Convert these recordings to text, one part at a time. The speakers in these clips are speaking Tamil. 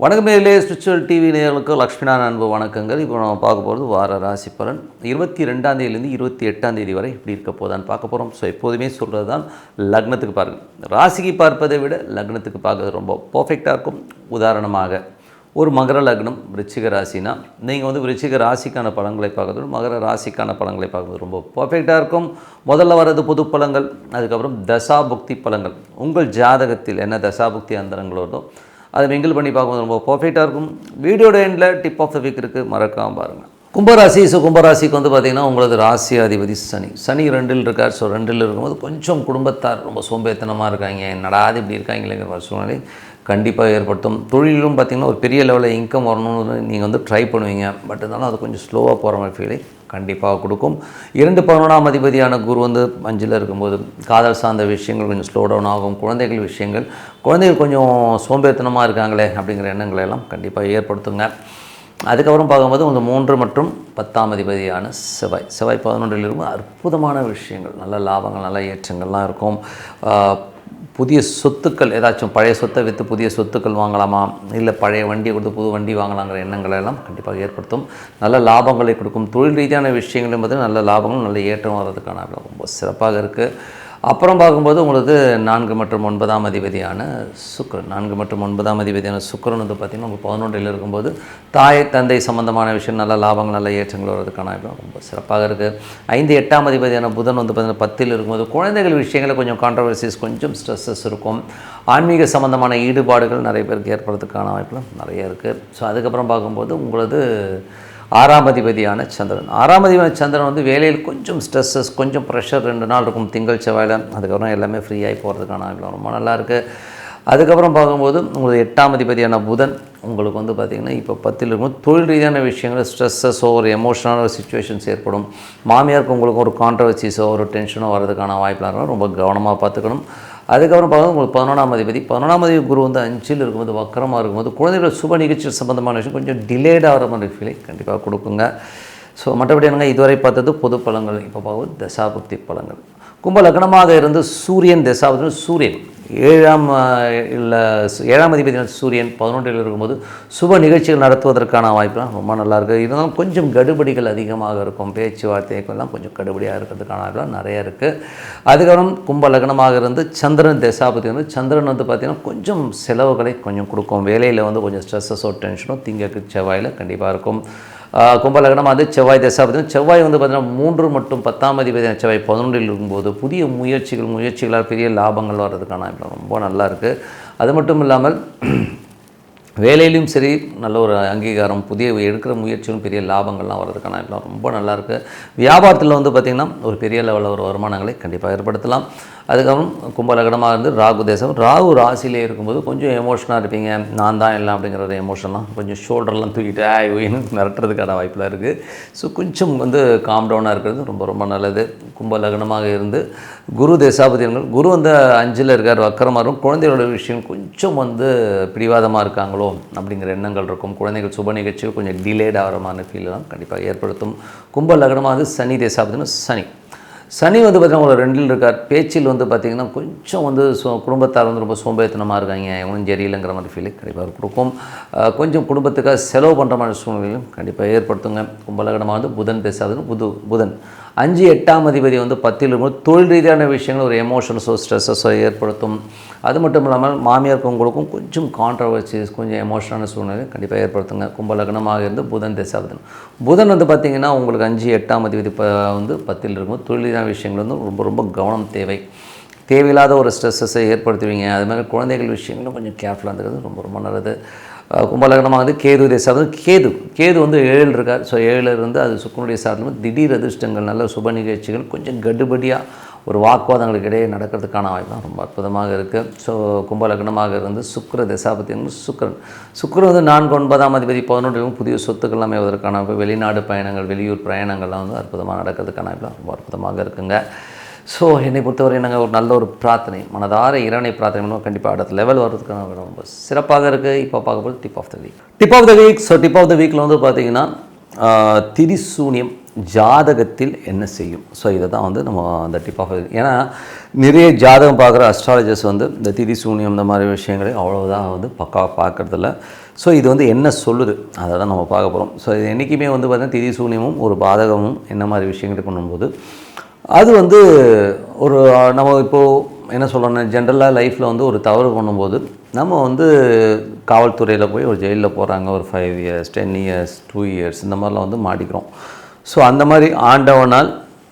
வணக்கம் நேரிலே ஸ்பிரிச்சுவல் டிவி நேர்களுக்கு லக்ஷ்மிநாதன் அன்பு வணக்கங்கள். இப்போ நம்ம பார்க்க போகிறது வார ராசி பலன். இருபத்தி ரெண்டாம் தேதியிலேருந்து இருபத்தி எட்டாம் தேதி வரை இப்படி இருக்க போதான்னு பார்க்க போகிறோம் ஸோ எப்போதுமே சொல்கிறது தான் லக்னத்துக்கு பாருங்கள். ராசிக்கு பார்ப்பதை விட லக்னத்துக்கு பார்க்கறது ரொம்ப பர்ஃபெக்டாக இருக்கும். உதாரணமாக ஒரு மகர லக்னம் விருச்சிக ராசினா நீங்கள் வந்து விருச்சிக ராசிக்கான பலன்களை பார்க்கறது மகர ராசிக்கான பலன்களை பார்க்கறது ரொம்ப பர்ஃபெக்டாக இருக்கும். முதல்ல வர்றது புது பழங்கள் அதுக்கப்புறம் தசாபுக்தி பழங்கள். உங்கள் ஜாதகத்தில் என்ன தசாபுக்தி அந்தரங்கள் வருதோ அதை மிங்கிள் பண்ணி பார்க்கும்போது ரொம்ப பர்ஃபெக்டாக இருக்கும். வீடியோட எண்டில் டிப் ஆஃப் த வீக் இருக்குது மறக்காமல் பாருங்கள் கும்பராசி ஸோ கும்பராசிக்கு வந்து பார்த்திங்கன்னா உங்களது ராசி அதிபதி சனி. சனி ரெண்டில் இருக்கார். ஸோ ரெண்டில் இருக்கும்போது கொஞ்சம் குடும்பத்தார் ரொம்ப சோம்பேத்தனமாக இருக்காங்க. என்னடாது இப்படி இருக்காங்களேங்கிற சூழ்நிலை. கண்டிப்பாக ஏற்படுத்தும். தொழிலும் பார்த்திங்கன்னா ஒரு பெரிய லெவலில் இன்கம் வரணும்னு நீங்கள் வந்து ட்ரை பண்ணுவீங்க. பட் இருந்தாலும் அது கொஞ்சம் ஸ்லோவாக போகிற மாதிரி ஃபீலை கண்டிப்பாக கொடுக்கும். இரண்டு பதினொன்றாம் அதிபதியான குரு வந்து அஞ்சில் இருக்கும்போது காதல் சார்ந்த விஷயங்கள் கொஞ்சம் ஸ்லோ டவுன் ஆகும். குழந்தைகள் விஷயங்கள். குழந்தைகள் கொஞ்சம் சோம்பேறித்தனமாக இருக்காங்களே அப்படிங்கிற எண்ணங்களை எல்லாம் கண்டிப்பாக ஏற்படுத்துங்க. அதுக்கப்புறம் பார்க்கும்போது இந்த மூன்று மற்றும் பத்தாம் அதிபதியான செவ்வாய். செவ்வாய் பதினொன்றில் இருக்கும் அற்புதமான விஷயங்கள். நல்ல லாபங்கள் நல்ல ஏற்றங்கள்லாம் இருக்கும். புதிய சொத்துக்கள் ஏதாச்சும் பழைய சொத்தை விற்று புதிய சொத்துக்கள் வாங்கலாமா? இல்லை பழைய வண்டியை கொடுத்து புது வண்டி வாங்கலாங்கிற எண்ணங்களை எல்லாம் கண்டிப்பாக ஏற்படுத்தும். நல்ல லாபங்களை கொடுக்கும். தொழில் ரீதியான விஷயங்களையும் பார்த்து நல்ல லாபங்களும் நல்ல ஏற்றம் வர்றதுக்கான ரொம்ப சிறப்பாக இருக்குது அப்புறம் பார்க்கும்போது உங்களுக்கு நான்கு மற்றும் ஒன்பதாம் அதிபதியான சுக்கிரன். நான்கு மற்றும் ஒன்பதாம் அதிபதியான சுக்கிரன் வந்து பார்த்திங்கன்னா உங்களுக்கு பதினொன்றில் இருக்கும்போது தாய் தந்தை சம்பந்தமான விஷயம் நல்ல லாபங்கள் நல்ல ஏற்றங்கள் வர்றதுக்கான வாய்ப்பு ரொம்ப சிறப்பாக இருக்குது ஐந்து எட்டாம் அதிபதியான புதன் வந்து பார்த்திங்கன்னா பத்தில் இருக்கும்போது குழந்தைகள் விஷயங்களில் கொஞ்சம் கான்ட்ரவர்சிஸ் கொஞ்சம் ஸ்ட்ரெஸ்ஸஸ் இருக்கும். ஆன்மீக சம்பந்தமான ஈடுபாடுகள் நிறைய பேருக்கு ஏற்படுறதுக்கான வாய்ப்புலாம் நிறைய இருக்குது ஸோ அதுக்கப்புறம் பார்க்கும்போது உங்களது ஆறாம் அதிபதியான சந்திரன். ஆறாம் அதிபதியான சந்திரன் வந்து வேலையில் கொஞ்சம் ஸ்ட்ரெஸ்ஸஸ் கொஞ்சம் ப்ரெஷர் ரெண்டு நாள் இருக்கும். திங்கள் செவ்வாயில் அதுக்கப்புறம் எல்லாமே ஃப்ரீயாகி போகிறதுக்கான ஆகலாம் ரொம்ப நல்லா இருக்குது அதுக்கப்புறம் பார்க்கும்போது உங்களுக்கு எட்டாம் அதிபதியான புதன் உங்களுக்கு வந்து பார்த்திங்கன்னா இப்போ பத்தில் இருக்கும். தொழில் ரீதியான விஷயங்கள் ஸ்ட்ரெஸ்ஸஸோ ஒரு எமோஷனல் சுச்சுவேஷன்ஸ் ஏற்படும். மாமியாருக்கு உங்களுக்கு ஒரு கான்ட்ரவர்சிஸோ ஒரு டென்ஷனோ வரதுக்கான வாய்ப்பெல்லாம் இருக்கும். ரொம்ப கவனமாக பார்த்துக்கணும். அதுக்கப்புறம் பார்க்கும்போது உங்களுக்கு பதினொன்றாம் அதிபதி பதினொன்றாம் அதிபதி குரு வந்து அஞ்சில் இருக்கும்போது வக்கரமாக இருக்கும்போது குழந்தைகளோட சுப நிகழ்ச்சி சம்பந்தமான விஷயம் கொஞ்சம் டிலேட் ஆகிற மாதிரி ஃபீலை கண்டிப்பாக கொடுக்குங்க. ஸோ மற்றபடி என்னங்க இதுவரை பார்த்தது பொது பழங்கள் இப்போ பார்க்கும்போது தசாபுக்தி பழங்கள் கும்ப லக்னமாக இருந்து சூரியன் தசாபுத்தி சூரியன். ஏழாம் இல்லை ஏழாம் அதிபதி சூரியன் பதினொன்றில் இருக்கும்போது சுப நிகழ்ச்சிகள் நடத்துவதற்கான வாய்ப்புலாம் ரொம்ப நல்லாயிருக்கு. இருந்தாலும் கொஞ்சம் கடுபடிகள் அதிகமாக இருக்கும். பேச்சுவார்த்தைக்கெல்லாம் கொஞ்சம் கடுபடியாக இருக்கிறதுக்கான வாய்ப்புலாம் நிறைய இருக்குது அதுக்கப்புறம் கும்ப லக்னமாக இருந்து சந்திரன் தசாபதி வந்து சந்திரன் வந்து பார்த்திங்கன்னா கொஞ்சம் செலவுகளை கொஞ்சம் கொடுக்கும். வேலையில் வந்து கொஞ்சம் ஸ்ட்ரெஸ்ஸஸோ டென்ஷனோ திங்கக்கு செவ்வாயில் கண்டிப்பாக இருக்கும். ஆஹ் அது வந்து செவ்வாய் தசாபதி செவ்வாய் வந்து பார்த்திங்கன்னா மூன்று மற்றும் பத்தாம் அதிபதியான செவ்வாய் பதினொன்றில் இருக்கும்போது புதிய முயற்சிகள் முயற்சிகளால் பெரிய லாபங்கள் வர்றதுக்கான ரொம்ப நல்லா இருக்குது அது மட்டும் இல்லாமல் வேலையிலும் சரி நல்ல ஒரு அங்கீகாரம் புதிய எடுக்கிற முயற்சிகளும் பெரிய லாபங்கள்லாம் வர்றதுக்கான வாய்ப்புலாம் ரொம்ப நல்லாயிருக்கு வியாபாரத்தில் வந்து பார்த்திங்கன்னா ஒரு பெரிய லெவலில் ஒரு வருமானங்களை கண்டிப்பாக ஏற்படுத்தலாம். அதுக்கப்புறம் கும்பலகடமாக இருந்து ராகு தேசம். ராகு ராசிலே இருக்கும்போது கொஞ்சம் எமோஷனாக இருப்பீங்க. நான் தான் எல்லாம் அப்படிங்கிற ஒரு எமோஷன்லாம் கொஞ்சம் ஷோல்டர்லாம் தூக்கிட்டு ஆய் ஒயின்னு மிரட்டுறதுக்கான வாய்ப்புலாம் இருக்குது ஸோ கொஞ்சம் வந்து காம் டவுனாக இருக்கிறது ரொம்ப ரொம்ப நல்லது. கும்பலகனமாக இருந்து குரு தேசாபதியங்கள் குரு வந்து அஞ்சில் இருக்கார் வக்கரமாக இருக்கும் குழந்தைகளோட விஷயம் கொஞ்சம் வந்து பிடிவாதமாக இருக்காங்களோ அப்படிங்கிற எண்ணங்கள் இருக்கும். குழந்தைகள் சுப நிகழ்ச்சிகள் கொஞ்சம் டிலேட் ஆகிற மாதிரி ஃபீல்லாம் கண்டிப்பாக ஏற்படுத்தும். கும்ப லக்னமாக சனி தேசாபதினா சனி. சனி வந்து பார்த்திங்கன்னா ஒரு ரெண்டில் இருக்கார். பேச்சில் வந்து பார்த்திங்கன்னா கொஞ்சம் வந்து சோ குடும்பத்தார் வந்து ரொம்ப சோம்பேறித்தனமாக இருக்காங்க. இவனும் சரியில்லைங்கிற மாதிரி ஃபீலிங் கண்டிப்பாக கொடுக்கும். கொஞ்சம் குடும்பத்துக்காக செலவு பண்ணுற மாதிரி சூழ்நிலையும் கண்டிப்பாக ஏற்படுத்துங்க. கும்பலகடமாக வந்து புதன் பேசாதுன்னு புது புதன். அஞ்சு எட்டாம் அதிபதி வந்து பத்தில் இருக்கும்போது தொழில் ரீதியான விஷயங்கள் ஒரு எமோஷன்ஸோ ஸ்ட்ரெஸ்ஸஸோ ஏற்படுத்தும். அது மட்டும் இல்லாமல் மாமியாருக்கும் உங்களுக்கும் கொஞ்சம் கான்ட்ரவர்சிஸ் கொஞ்சம் எமோஷனான சூழ்நிலை கண்டிப்பாக ஏற்படுத்துங்க. கும்பலகனமாக இருந்து புதன் தசாபதன் புதன் வந்து பார்த்திங்கன்னா உங்களுக்கு அஞ்சு எட்டாம் அதிபதி ப வந்து பத்தில் இருக்கும்போது தொழில் ரீதியான விஷயங்கள் வந்து ரொம்ப ரொம்ப கவனம் தேவை. தேவையில்லாத ஒரு ஸ்ட்ரெஸ்ஸஸை ஏற்படுத்துவீங்க. அது மாதிரி குழந்தைகள் விஷயங்களும் கொஞ்சம் கேர்ஃபுல்லாக இருந்துக்கிறது ரொம்ப ரொம்ப நல்லது. கும்பலகனமாக வந்து கேது கேது கேது வந்து ஏழில் இருக்கார். ஸோ ஏழில் இருந்து அது சுக்கனுடைய சாதனம் திடீர் அதிர்ஷ்டங்கள் நல்ல சுப நிகழ்ச்சிகள் கொஞ்சம் கடுபடியாக ஒரு வாக்குவாதங்களுக்கு இடையே நடக்கிறதுக்கான வாய்ப்பு தான். ரொம்ப அற்புதமாக இருக்குது ஸோ கும்பலக்னமாக இருந்து சுக்கர தசாபதி சுக்கரன். சுக்கரன் வந்து நான்கு ஒன்பதாம் அதிபதி பதினொன்றிலும் புதிய சொத்துக்கள் அமைவதற்கான வெளிநாடு பயணங்கள் வெளியூர் பிரயாணங்கள்லாம் வந்து அற்புதமாக நடக்கிறதுக்கான வாய்ப்பு ரொம்ப அற்புதமாக இருக்குங்க. ஸோ என்னை பொறுத்தவரை நாங்கள் ஒரு நல்ல ஒரு பிரார்த்தனை மனதார இறைவனை பிரார்த்தனை பண்ணுவோம். கண்டிப்பாக அடுத்த லெவல் வர்றதுக்கான ரொம்ப சிறப்பாக இருக்குது இப்போ பார்க்க போது tip of the week tip of the week so tip of the வீக்கில் வந்து பார்த்தீங்கன்னா ஆஹ், திரிசூனியம் ஜாதகத்தில் என்ன செய்யும்? ஸோ இதை தான் வந்து நம்ம அந்த டிப் ஆஃப் ஏன்னா நிறைய ஜாதகம் பார்க்குற அஸ்ட்ராலஜர்ஸ் வந்து இந்த திதி சூனியம் இந்த மாதிரி விஷயங்களை அவ்வளோதான் வந்து பக்காவாக பார்க்குறதில்ல. ஸோ இது வந்து என்ன சொல்லுது? அதை தான் நம்ம பார்க்க போகிறோம் ஸோ இது என்றைக்குமே வந்து பார்த்திங்கன்னா திதி சூனியமும் ஒரு பாதகமும் என்ன மாதிரி விஷயங்கள் பண்ணும்போது அது வந்து ஒரு நம்ம இப்போது என்ன சொல்லணும்னா ஜென்ரலாக லைஃப்பில் வந்து ஒரு தவறு பண்ணும்போது நம்ம வந்து காவல்துறையில் போய் ஒரு ஜெயிலில் போகிறாங்க ஒரு five years ten years two years இந்த மாதிரிலாம் வந்து மாட்டிக்கிறோம். ஸோ அந்த மாதிரி ஆண்டவனால்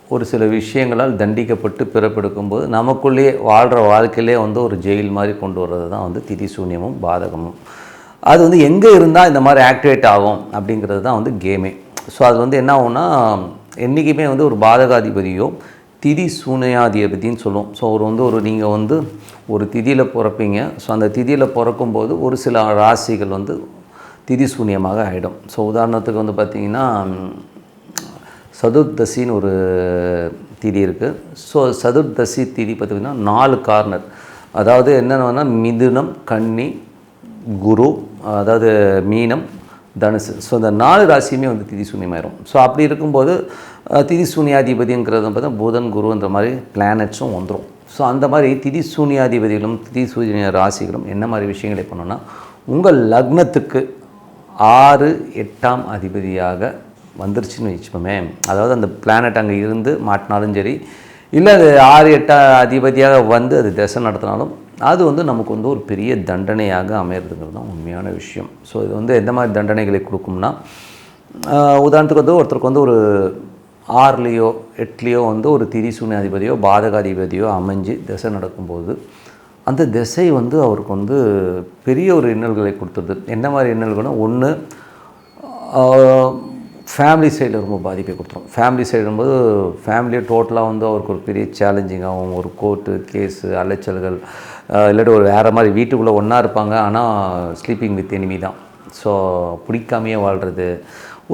ஒரு சில விஷயங்களால் தண்டிக்கப்பட்டு பிறப்பெடுக்கும்போது நமக்குள்ளேயே வாழ்கிற வாழ்க்கையிலே வந்து ஒரு ஜெயில் மாதிரி கொண்டு வர்றது தான் வந்து திதி சூன்யமும் பாதகமும். அது வந்து எங்கே இருந்தால் இந்த மாதிரி ஆக்டிவேட் ஆகும் அப்படிங்கிறது தான் வந்து கேமே ஸோ அது வந்து என்ன ஆகும்னா என்றைக்குமே வந்து ஒரு பாதகாதிபதியோ திதி சூனையாதிபதின்னு சொல்லுவோம் ஸோ ஒரு வந்து ஒரு நீங்கள் வந்து ஒரு திதியில் பிறப்பீங்க. ஸோ அந்த திதியில் பிறக்கும்போது ஒரு சில ராசிகள் வந்து திதி சூன்யமாக ஆகிடும் ஸோ உதாரணத்துக்கு வந்து பார்த்திங்கன்னா சதுர்தசின்னு ஒரு திதி இருக்குது ஸோ சதுர்தசி திதி பார்த்திங்கன்னா நாலு கார்னர். அதாவது என்னென்னா மிதுனம் கன்னி குரு அதாவது மீனம் தனுசு. ஸோ இந்த நாலு ராசியுமே வந்து திதி சூன்யமாயிரும் ஸோ அப்படி இருக்கும்போது திதி சூன்யாதிபதிங்கிறது பார்த்தா புதன் குருன்ற மாதிரி பிளானட்ஸும் வந்துடும் ஸோ அந்த மாதிரி திதி சூன்யாதிபதிகளும் திதி சூன்ய ராசிகளும் என்ன மாதிரி விஷயங்களை பண்ணோன்னா உங்கள் லக்னத்துக்கு ஆறு எட்டாம் அதிபதியாக வந்துருச்சுன்னு வச்சுப்போமே அதாவது அந்த பிளானட் அங்கே இருந்து மாட்டினாலும் சரி இல்லை அது ஆறு எட்டாம் அதிபதியாக வந்து அது திசை நடத்தினாலும் அது வந்து நமக்கு வந்து ஒரு பெரிய தண்டனையாக அமையிறதுங்கிறது தான் உண்மையான விஷயம். ஸோ இது வந்து எந்த மாதிரி தண்டனைகளை கொடுக்கும்னா உதாரணத்துக்கு வந்து ஒருத்தருக்கு வந்து ஒரு ஆறுலேயோ எட்லேயோ வந்து ஒரு திரிசூன்யாதிபதியோ பாதகாதிபதியோ அமைஞ்சு திசை நடக்கும்போது அந்த திசை வந்து அவருக்கு வந்து பெரிய ஒரு இன்னல்களை கொடுத்துருது என்ன மாதிரி இன்னல்கள்னா ஒன்று ஃபேமிலி சைடில் ரொம்ப பாதிப்பை கொடுத்துரும் ஃபேமிலி சைடும்போது ஃபேமிலியை டோட்டலாக வந்து அவருக்கு ஒரு பெரிய சேலஞ்சிங்காகவும் ஒரு கோர்ட்டு கேஸு அலைச்சல்கள் இல்லாட்டி ஒரு வேறு மாதிரி வீட்டுக்குள்ளே ஒன்றா இருப்பாங்க. ஆனால் ஸ்லீப்பிங் வித் எனிமி தான். ஸோ பிடிக்காமையே வாழ்கிறது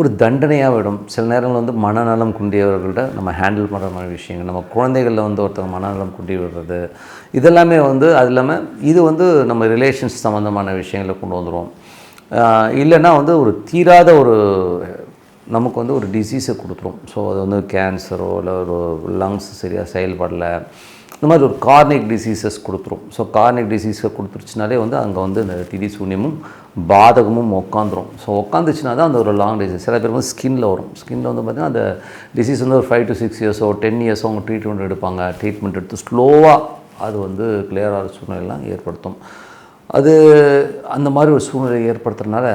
ஒரு தண்டனையாக விடும். சில நேரங்கள் வந்து மனநலம் குண்டியவர்கள்ட்ட நம்ம ஹேண்டில் பண்ணுற மாதிரி விஷயங்கள் நம்ம குழந்தைகளில் வந்து ஒருத்தவங்க மனநலம் குண்டி விடுறது இதெல்லாமே வந்து அது இல்லாமல் இது வந்து நம்ம ரிலேஷன்ஸ் சம்மந்தமான விஷயங்களை கொண்டு வந்துடும் இல்லைன்னா வந்து ஒரு தீராத ஒரு நமக்கு வந்து ஒரு டிசீஸை கொடுத்துரும். ஸோ அது வந்து கேன்சரோ இல்லை ஒரு லங்ஸ் சரியாக செயல்படலை. இந்த மாதிரி ஒரு கார்னிக் டிசீசஸ் கொடுத்துரும். ஸோ கார்னிக் டிசீஸை கொடுத்துருச்சுனாலே வந்து அங்கே வந்து இந்த திதி சூன்யமும் பாதகமும் உட்காந்துரும் ஸோ உட்காந்துச்சுனா தான் அந்த ஒரு லாங் டிசீஸ் சில பேர் வந்து ஸ்கின்னில் வரும். ஸ்கின்னில் வந்து பார்த்திங்கன்னா அந்த டிசீஸ் வந்து ஒரு ஃபைவ் டு சிக்ஸ் இயர்ஸோ டென் இயர்ஸோ அவங்க ட்ரீட்மெண்ட் எடுப்பாங்க. ட்ரீட்மெண்ட் எடுத்து ஸ்லோவாக அது வந்து கிளியர் ஆகிற சூழ்நிலையெல்லாம் ஏற்படுத்தும். அது அந்த மாதிரி ஒரு சூழ்நிலை ஏற்படுத்துறதுனால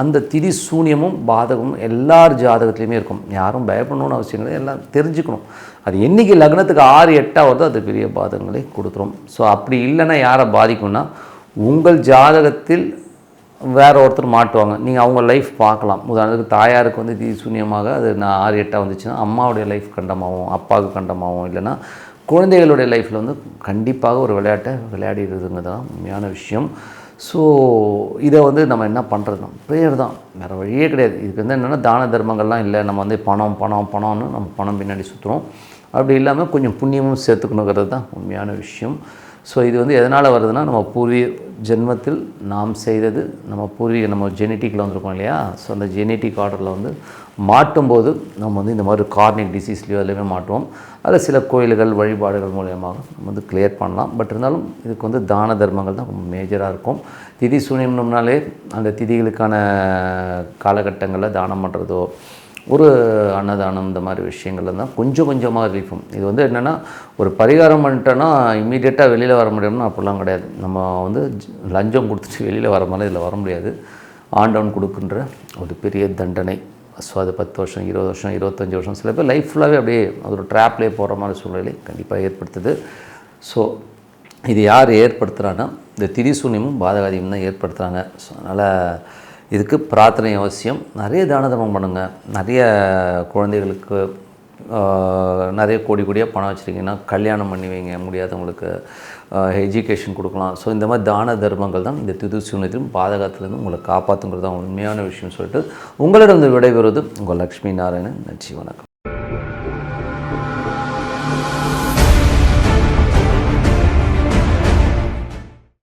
அந்த திதி சூன்யமும் பாதகமும் எல்லார் ஜாதகத்துலேயுமே இருக்கும். யாரும் பயப்படணும்னு அவசியம் இல்லை. எல்லாம் தெரிஞ்சுக்கணும். அது என்றைக்கு லக்னத்துக்கு ஆறு எட்டாக வருதோ அது பெரிய பாதகங்களை கொடுத்துரும். ஸோ அப்படி இல்லைன்னா யாரை பாதிக்கும்னா உங்கள் ஜாதகத்தில் வேற ஒருத்தர் மாட்டுவாங்க. நீங்கள் அவங்க லைஃப் பார்க்கலாம். உதாரணத்துக்கு தாயாருக்கு வந்து திதி சூன்யமாக அது நான் ஆறு எட்டாக வந்துச்சுன்னா அம்மாவுடைய லைஃப் கண்டமாகவும் அப்பாவுக்கு கண்டமாகவும் இல்லைன்னா குழந்தைகளுடைய லைஃப்பில் வந்து கண்டிப்பாக ஒரு விளையாட்டை விளையாடிடுறதுங்கிறது தான் உண்மையான விஷயம். ஸோ இதை வந்து நம்ம என்ன பண்ணுறது ப்ரேயர் தான். வேறு வழியே கிடையாது. இதுக்கு வந்து என்னென்னா தான தர்மங்கள்லாம் இல்லை. நம்ம வந்து பணம் பணம் பணம்னு நம்ம பணம் பின்னாடி சுற்றுறோம் அப்படி இல்லாமல் கொஞ்சம் புண்ணியமும் சேர்த்துக்கணுங்கிறது தான் உண்மையான விஷயம். ஸோ இது வந்து எதனால் வருதுன்னா நம்ம பூர்வீக ஜென்மத்தில் நாம் செய்தது நம்ம பூர்வீக நம்ம ஜெனட்டிக்கில் வந்திருக்கோம் இல்லையா? ஸோ அந்த ஜெனட்டிக் ஆர்டரில் வந்து மாட்டும்போது நம்ம வந்து இந்த மாதிரி கார்னிக் டிசீஸ்லையோ எல்லாமே மாட்டுவோம். அதில் சில கோயில்கள் வழிபாடுகள் மூலியமாக நம்ம வந்து கிளியர் பண்ணலாம். பட் இருந்தாலும் இதுக்கு வந்து தான தர்மங்கள் தான் ரொம்ப மேஜராக இருக்கும். திதி சூன்யம்னாலே அந்த திதிகளுக்கான காலகட்டங்களில் தானம் பண்ணுறதோ ஒரு அன்னதானம் இந்த மாதிரி விஷயங்கள்ல தான் கொஞ்சம் கொஞ்சமாக ரிலீஃபும் இது வந்து என்னென்னா ஒரு பரிகாரம் பண்ணிட்டோன்னா இம்மீடியட்டாக வெளியில் வர முடியும்னா அப்படிலாம் கிடையாது. நம்ம வந்து லஞ்சம் கொடுத்துட்டு வெளியில் வர மாதிரி இதில் வர முடியாது. ஆண்டவன் கொடுக்குன்ற ஒரு பெரிய தண்டனை. ஸோ அது பத்து வருஷம் இருபது வருஷம் இருபத்தஞ்சி வருஷம் சில பேர் லைஃப் ஃபுல்லாகவே அப்படியே அது ஒரு ட்ராப்லேயே போகிற மாதிரி சூழ்நிலை கண்டிப்பாக ஏற்படுத்துது. ஸோ இது யார் ஏற்படுத்துகிறான்னா இந்த திரிசூன்யமும் பாதகாதியும் தான் ஏற்படுத்துகிறாங்க ஸோ அதனால் இதுக்கு பிரார்த்தனை அவசியம். நிறைய தான தர்மம் பண்ணுங்கள் நிறைய குழந்தைகளுக்கு நிறைய கோடி கோடியாக பணம் வச்சுருக்கீங்கன்னா கல்யாணம் பண்ணி வைங்க. முடியாதவங்களுக்கு எஜுகேஷன் கொடுக்கலாம். ஸோ இந்த மாதிரி தான தர்மங்கள் தான் இந்த திதுசூன்யத்திலும் பாதகத்திலேருந்து உங்களை காப்பாற்றுங்கிறது தான் உண்மையான விஷயம் சொல்லிட்டு உங்களிடம் விடைபெறுவது உங்கள் லக்ஷ்மி நாராயணன். நன்றி வணக்கம்.